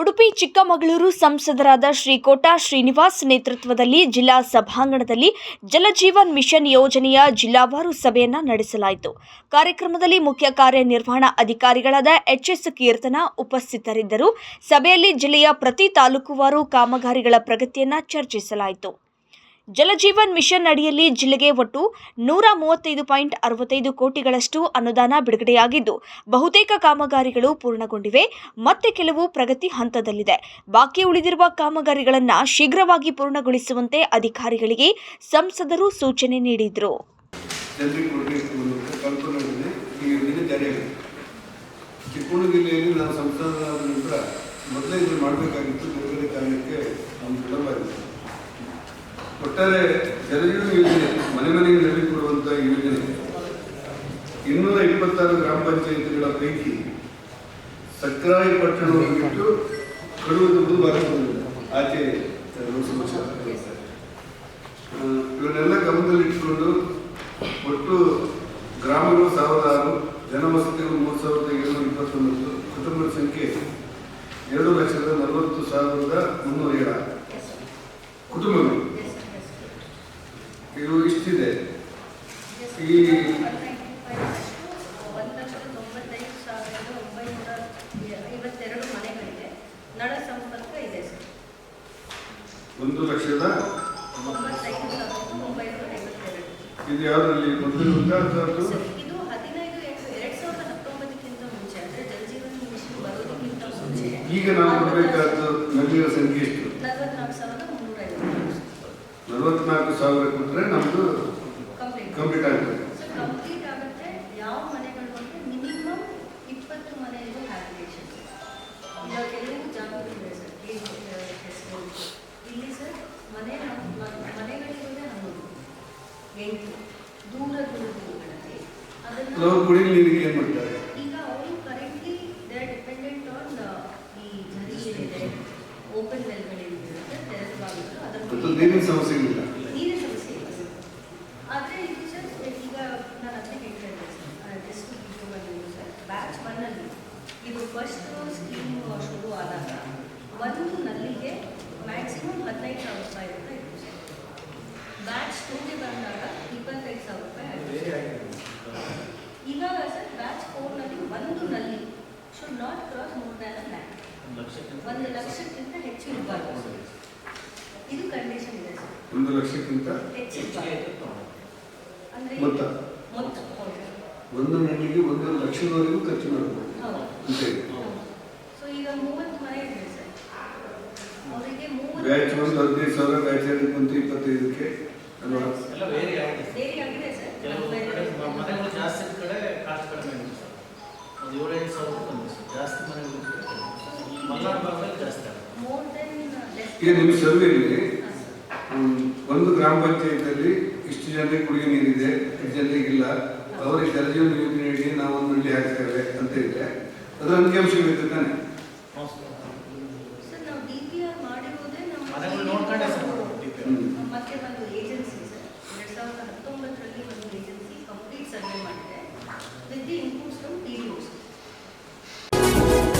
ಉಡುಪಿ ಚಿಕ್ಕಮಗಳೂರು ಸಂಸದರಾದ ಶ್ರೀಕೋಟ ಶ್ರೀನಿವಾಸ್ ನೇತೃತ್ವದಲ್ಲಿ ಜಿಲ್ಲಾ ಸಭಾಂಗಣದಲ್ಲಿ ಜಲಜೀವನ್ ಮಿಷನ್ ಯೋಜನೆಯ ಜಿಲ್ಲಾವಾರು ಸಭೆಯನ್ನು ನಡೆಸಲಾಯಿತು. ಕಾರ್ಯಕ್ರಮದಲ್ಲಿ ಮುಖ್ಯ ಕಾರ್ಯನಿರ್ವಹಣಾ ಅಧಿಕಾರಿಗಳಾದ ಎಚ್ಎಸ್ ಕೀರ್ತನ ಉಪಸ್ಥಿತರಿದ್ದರು. ಸಭೆಯಲ್ಲಿ ಜಿಲ್ಲೆಯ ಪ್ರತಿ ತಾಲೂಕುವಾರು ಕಾಮಗಾರಿಗಳ ಪ್ರಗತಿಯನ್ನು ಚರ್ಚಿಸಲಾಯಿತು. ಜಲಜೀವನ್ ಮಿಷನ್ ಅಡಿಯಲ್ಲಿ ಜಿಲ್ಲೆಗೆ ಒಟ್ಟು ನೂರ ಮೂವತ್ತೈದು ಪಾಯಿಂಟ್ ಅರವತ್ತೈದು ಕೋಟಿಗಳಷ್ಟು ಅನುದಾನ ಬಿಡುಗಡೆಯಾಗಿದ್ದು, ಬಹುತೇಕ ಕಾಮಗಾರಿಗಳು ಪೂರ್ಣಗೊಂಡಿವೆ, ಮತ್ತೆ ಕೆಲವು ಪ್ರಗತಿ ಹಂತದಲ್ಲಿದೆ. ಬಾಕಿ ಉಳಿದಿರುವ ಕಾಮಗಾರಿಗಳನ್ನು ಶೀಘ್ರವಾಗಿ ಪೂರ್ಣಗೊಳಿಸುವಂತೆ ಅಧಿಕಾರಿಗಳಿಗೆ ಸಂಸದರು ಸೂಚನೆ ನೀಡಿದರು. ಜಿಲ್ಲೆಯಲ್ಲಿ ನಾವು ಸಂಸದರಾದ ನಂತರ ಮೊದಲೇ ಇದನ್ನು ಮಾಡಬೇಕಾಗಿತ್ತು. ಬೇರೆ ನಮ್ಮ ವಿಳಂಬ ಒಟ್ಟಾರೆ ಜಲಜೀವನ ಯೋಜನೆ, ಮನೆ ಮನೆಗೆ ನೆರವು ಕೊಡುವಂಥ ಯೋಜನೆ. ಇನ್ನೂರ ಇಪ್ಪತ್ತಾರು ಗ್ರಾಮ ಪಂಚಾಯಿತಿಗಳ ಪೈಕಿ ಸಕ್ರಾಯಿ ಪಟ್ಟಣವನ್ನು ಬಿಟ್ಟು ಕಡುವುದು ಬಂದಿದೆ. ಆಚೆ ಇವನ್ನೆಲ್ಲ ಗಮನದಲ್ಲಿಟ್ಟುಕೊಂಡು ಒಟ್ಟು ಗ್ರಾಮಗಳು ಸಾವಿರದ ಆರು ಜನವಸತಿಗಳು ಮೂರು ಸಾವಿರದ ಏಳ್ನೂರ ಇಪ್ಪತ್ತೊಂಬತ್ತು, ಕುಟುಂಬದ ಸಂಖ್ಯೆ ಎರಡು ಲಕ್ಷದ ನಲವತ್ತು ಸಾವಿರದ ಮುನ್ನೂರ ಏಳ. ಕುಟುಂಬಗಳು ಇದು ಇಷ್ಟಿದೆ ಈ ಒಂದು ಲಕ್ಷದ ತೊಂಬತ್ತೈದು ಸಾವಿರದ ಒಂಬೈನೂರ ಐವತ್ತೆರಡು ಮನೆಗಳಿಗೆ ನಳ ಸಂಪರ್ಕ ಇದೆ ಸರ್ ಒಂದು ಲಕ್ಷದ ಇದು ಯಾವುದರಲ್ಲಿ ಮೊದಲು ಮುಂಚೆ ಈಗ ನಾವು ಕೊಡಬೇಕಾದ ನಲ್ಲಿನ ಸಂಖ್ಯೆ ಎಷ್ಟು? ನಲವತ್ನಾಲ್ಕು ಸಾವಿರ ಕೊಟ್ಟರೆ ನಮ್ಮದು ಕಂಪ್ಲೀಟ್ ಕಂಪ್ಲೀಟ್ ಆಗ್ತದೆ. ನಾವು ಕುಡಿಯಲು ನೀರಿಗೆ ಏನು ಮಾಡ್ತಾರೆ? ಈಗ ಅವರು currently they are dependent on ಏನಿದೆ ಓಪನ್ ವೆಲ್ಗಳಿರುತ್ತೆ ತೆರೆದ ಅದರ ನೀರಿನ ಸಮಸ್ಯೆ ಇಲ್ಲ ನೀರಿನ ಸಮಸ್ಯೆ ಇಲ್ಲ ಆದರೆ ಇದು ಸರ್ ಈಗ ನಾನು ಅದನ್ನೇ ಹೇಳ್ತಾ ಇದ್ದೆ ಸರ್. Just sir. ಬ್ಯಾಚ್ ಒನ್ನಲ್ಲಿ ಇದು ಫಸ್ಟ್ ಸ್ಕೀಮ್ ಶುರು ಆದಾಗ ಒಂದು ನಲ್ಲಿಗೆ ಮ್ಯಾಕ್ಸಿಮಮ್ ಹದಿನೈದು ಸಾವಿರ ರೂಪಾಯಿ ಅಂತ ಇತ್ತು ಸರ್ ಬ್ಯಾಚ್ ಟೂಗೆ ಬಂದಾಗ ಇಪ್ಪತ್ತೈದು ಸಾವಿರ ರೂಪಾಯಿ ಆಯಿತು ಇವಾಗ ಸರ್ ಬ್ಯಾಚ್ ಫೋರ್ನಲ್ಲಿ ಒಂದು ನಲ್ಲಿ should not cross more than a lakh ಒಂದು ಲಕ್ಷಕ್ಕಿಂತ ಹೆಚ್ಚು ಇರಬಾರ್ದು ಇದು ಕಂಡೀಷನ್ ಇದೆ ಸರ್ ಒಂದು ಲಕ್ಷಕ್ಕಿಂತ ಹೆಚ್ಚು ಅಂದ್ರೆ ಮೊತ್ತ. ಮೊತ್ತ ಒಂದು ಮನೆಗೆ ಒಂದು ಲಕ್ಷದವರೆಗೂ ಖರ್ಚು ಮಾಡಬಹುದು ಸೊ ಈಗ ಮೂವತ್ತು ಮನೆ ಇದೆ ಸರ್. ಅವರಿಗೆ ಬ್ಯಾಚ್ ಮೂವತ್ತು ಒಂದು ಹದಿನೈದು ಸಾವಿರ ಬ್ಯಾಚ್ ಇಪ್ಪತ್ತೈದು ಇಪ್ಪತ್ತೈದಕ್ಕೆ ಅಲ್ವಾ ಎಲ್ಲ ವೇರಿ ಆಗಿದೆ ಬೇರೆ ಆಗಿದೆ ಸರ್ ಕೆಲವು ಕಡೆ ಮ- ಮನೆಗಳು ಜಾಸ್ತಿ ಇದ್ದ ಕಡೆ ಕಾಸ್ಟ್ ಕಡಿಮೆ ಆಗಿದೆ ಸರ್ ಜಾಸ್ತಿ ಮನೆಗಳು ಜಾಸ್ತಿ ಈಗ ನಿಮ್ಮ ಸರ್ವೆಯಲ್ಲಿ ಒಂದು ಗ್ರಾಮ ಪಂಚಾಯತಲ್ಲಿ ಇಷ್ಟು ಜನರಿಗೆ ಕುಡಿಯೋ ನೀರಿದೆ, ಇಷ್ಟು ಜನರಿಗೆ ಇಲ್ಲ. ಅವರಿಗೆ ಜಲಜೀವನ ಯೋಜನೆಯಡಿ ನಾವು ಒಂದು ಹಳ್ಳಿ ಹಾಕ್ತೇವೆ ಅಂತ ಇದೆ ಅದರ ಅಂಕಿಅಂಶಗಳಿದೆ ತಾನೆ ಸರ್ ನಾವು ಡಿ ಪಿ ಆರ್ ಮಾಡಿರೋದೇ ನಮ್ಮ ಮನೆಗಳು ನೋಡ್ಕೊಂಡೆ ಸರ್ DPR. ಹ್ಮ್. ಮತ್ತೆ ಒಂದು ಏಜೆನ್ಸಿ ಸರ್ ಎರಡ್ ಸಾವಿರದ ಹತ್ತೊಂಬತ್ತರಲ್ಲಿ ಒಂದು ಏಜೆನ್ಸಿ ಕಂಪ್ಲೀಟ್ ಸರ್ವೆ ಮಾಡಿದೆ with the inputs from T D